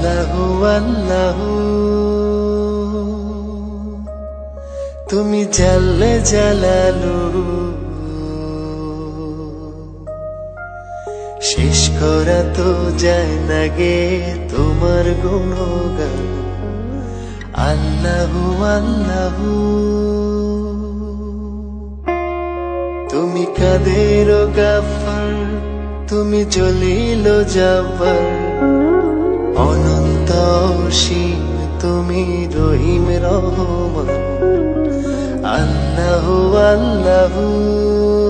আল্লাহু আল্লাহু। তুমি জাল্লে জালালু। শেষ করা তো যায় না গে তোমার গুণগান। আল্লাহু আল্লাহু। তুমি কাদের গাফার, তুমি জলিল যাবার অনন্ত শিব তুমি রহিম রহমান। আল্লাহ আল্লাহু।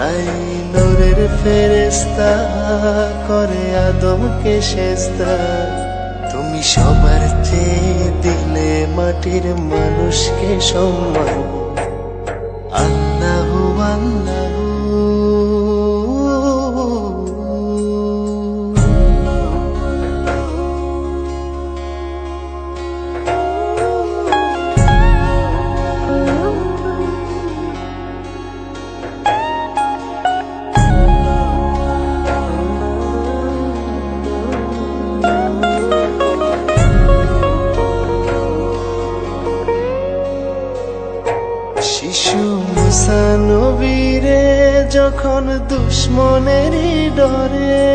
তাই নূরের ফেরেস্তা করে আদমকে সেস্তা তুমি সবার চেয়ে দিলে মাটির মানুষকে সম্মান শিশু মুসা নবীরে যখন দুশ্মনেরই ডরে।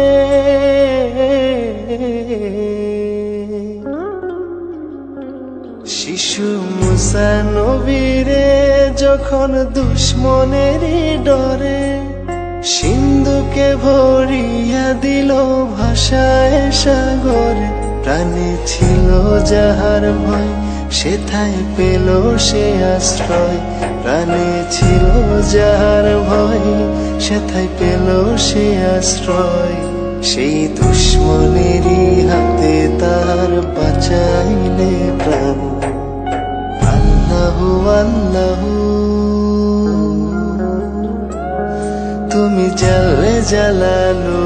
শিশু মুসা নবীরে যখন দুশ্মনেরই ডরে, সিন্ধুকে ভরিয়া দিল ভাষায় সাগরে। প্রাণে ছিল যাহার ভয় সেথায় পেল সে আশ্রয়। প্রাণে ছিল যাহার ভয়, সেথায় পেল সে আশ্রয়। সেই দুশ্মনেরই হাতে তার বাঁচাইলে প্রাণ। আল্লাহু আল্লাহু। তুমি জালে জালালু